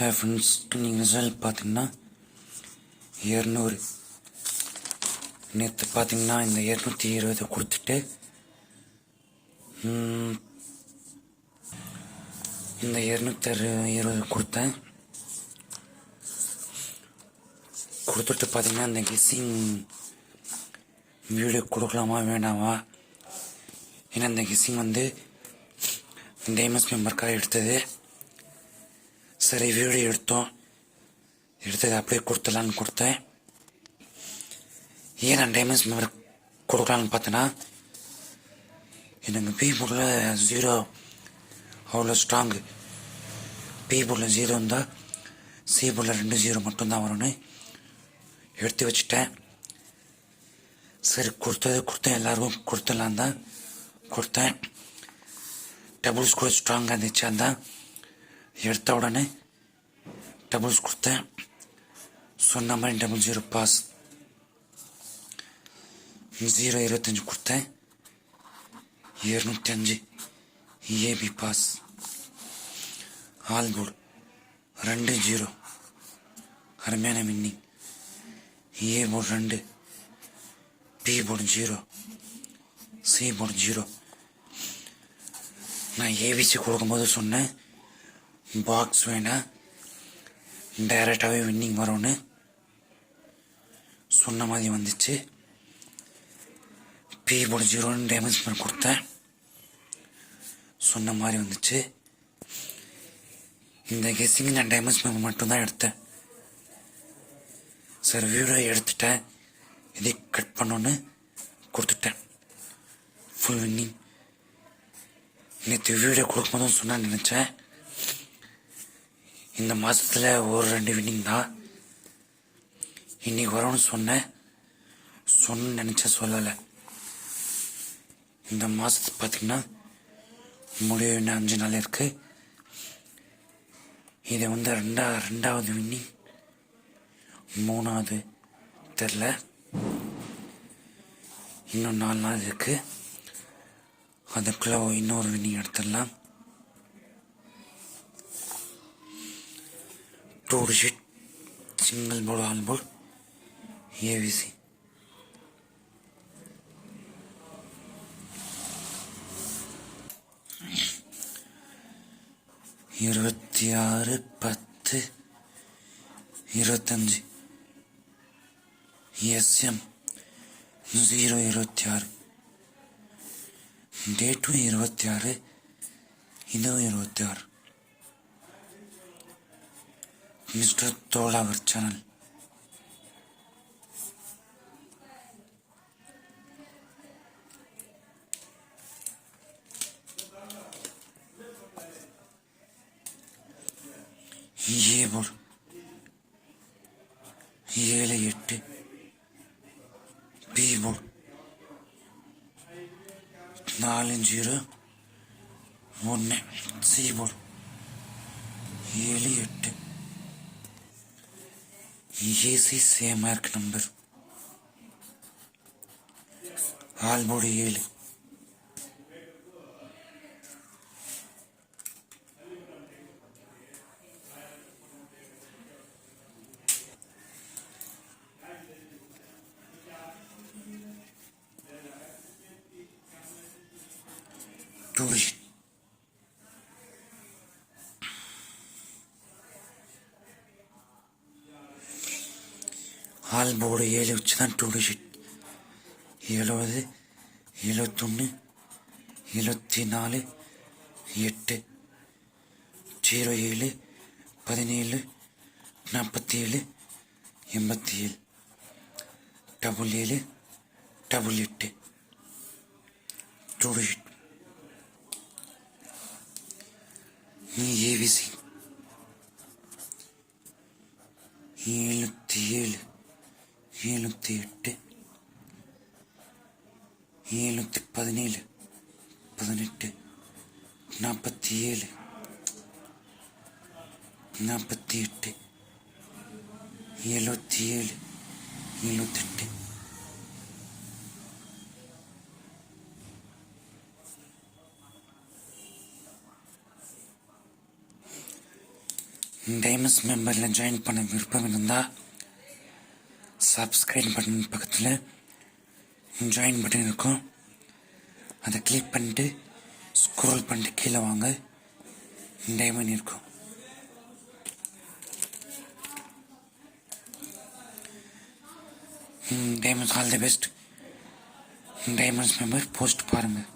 Hey friends நீங்கள் result பார்த்தீங்கன்னா இரநூறு. நேற்று பார்த்தீங்கன்னா இந்த இரநூத்தி இருபது கொடுத்துட்டு இந்த இரநூத்தி இருபது கொடுத்தேன். கொடுத்துட்டு பார்த்தீங்கன்னா இந்த கெஸ்ஸிங் வீடியோ கொடுக்கலாமா வேணாமா? ஏன்னா இந்த கெஸ்ஸிங் வந்து இந்த எம்எஸ் மெம்பருக்காக எடுத்தது. சரி வீடியோ எடுத்தோம். எடுத்தது அப்படியே கொடுத்துடலான்னு கொடுத்தேன். ஏன் நான் டைமண்ட்ஸ் மெமரி கொடுக்கலான்னு பார்த்தேன்னா எனக்கு பி போர்டில் ஜீரோ அவ்வளோ ஸ்ட்ராங்கு பி போர்டில் ஜீரோ இருந்தால் சி போர்டில் ரெண்டு ஜீரோ மட்டும்தான் வரும்னு எடுத்து வச்சுட்டேன். சரி கொடுத்தது கொடுத்தேன். எல்லாருக்கும் கொடுத்துடலாம் தான் கொடுத்தேன். டபுள்ஸ் கூட ஸ்ட்ராங்காக இருந்துச்சு அதான் எடுத்த உடனே டபுள்ஸ் கொடுத்தேன் சொன்ன மாதிரி டபுள் ஜீரோ பாஸ் ஜீரோ இருபத்தஞ்சு கொடுத்தேன். இரநூத்தி அஞ்சு ஏபி பாஸ் ஆல் போர்டு ரெண்டு ஜீரோ அருமையான வின்னிங் ஏ போர்டு ரெண்டு. B board zero C board zero நான் ஏபிசி கொடுக்கும்போது சொன்னேன். பாக்ஸ் வேணாம் டைரெக்டாகவே வின்னிங் வரும்னு சொன்ன மாதிரி வந்துச்சு. பி போட ஜீரோன்னு டேமேஜ் பண்ணி கொடுத்தேன். சொன்ன மாதிரி வந்துச்சு. இந்த கெஸ்ஸிங் நான் டேமேஜ் பண்ண மட்டும்தான் எடுத்தேன். சார் வீடியோ எடுத்துட்டேன். இதை கட் பண்ணோன்னு கொடுத்துட்டேன். ஃபுல் வின்னிங் நேற்று வீடியோ கொடுக்கும்போதும் சொன்னான்னு நினச்சேன். இந்த மாதத்தில் ஒரு ரெண்டு வின்னிங் தான். இன்னைக்கு வரும்னு சொன்னேன். சொன்ன நினச்ச சொல்லலை. இந்த மாதத்துக்கு பார்த்தீங்கன்னா முடிவு இன்னும் அஞ்சு நாள் இருக்கு. இது வந்து ரெண்டா ரெண்டாவது வின்னிங் மூணாவது தெரில இன்னும் நாலு நாள் இருக்குது அதுக்குள்ளே இன்னொரு வின்னிங் எடுத்துடலாம். two digit single board all board AVC இருபத்தி ஆறு பத்து இருபத்தஞ்சு எஸ்எம் ஜீரோ இருபத்தி ஆறு டேட்டும் இருபத்தி ஆறு இதுவும் இருபத்தி ஆறு மிஸ்டர் தோலாவர் சேனல் ஏ ஏழு எட்டு. பி நாலு ஜீரோ ஒன்று. சி ஏழு எட்டு. AC same mark number all board ஏழு டூ ஆல் போர்டு ஏழு வச்சு தான் டூடு ஷீட் எழுபது எழுபத்தொன்று எழுபத்தி நாலு எட்டு ஜீரோ ஏழு பதினேழு நாற்பத்தி ஏழு எண்பத்தி ஏழு டபுள் ஏழு டபுள் எட்டு. டூடு ஷீட் நீ ஏவிசி எழுபத்தி ஏழு எழுநூத்தி எட்டு எழுநூத்தி பதினேழு பதினெட்டு நாற்பத்தி ஏழு நாற்பத்தி எட்டு எழுபத்தி ஏழு எழுபத்தெட்டு டைமஸ் மெம்பரில் ஜாயின் பண்ண விருப்பம் இருந்தால் சப்ஸ்கிரைப் பட்டன் பக்கத்தில் ஜாயின் பட்டன் இருக்கும். அதை கிளிக் பண்ணிட்டு ஸ்க்ரோல் பண்ணிட்டு கீழே வாங்க. டைமண்ட் இருக்கும். Diamonds all the best diamonds member post பாருங்கள்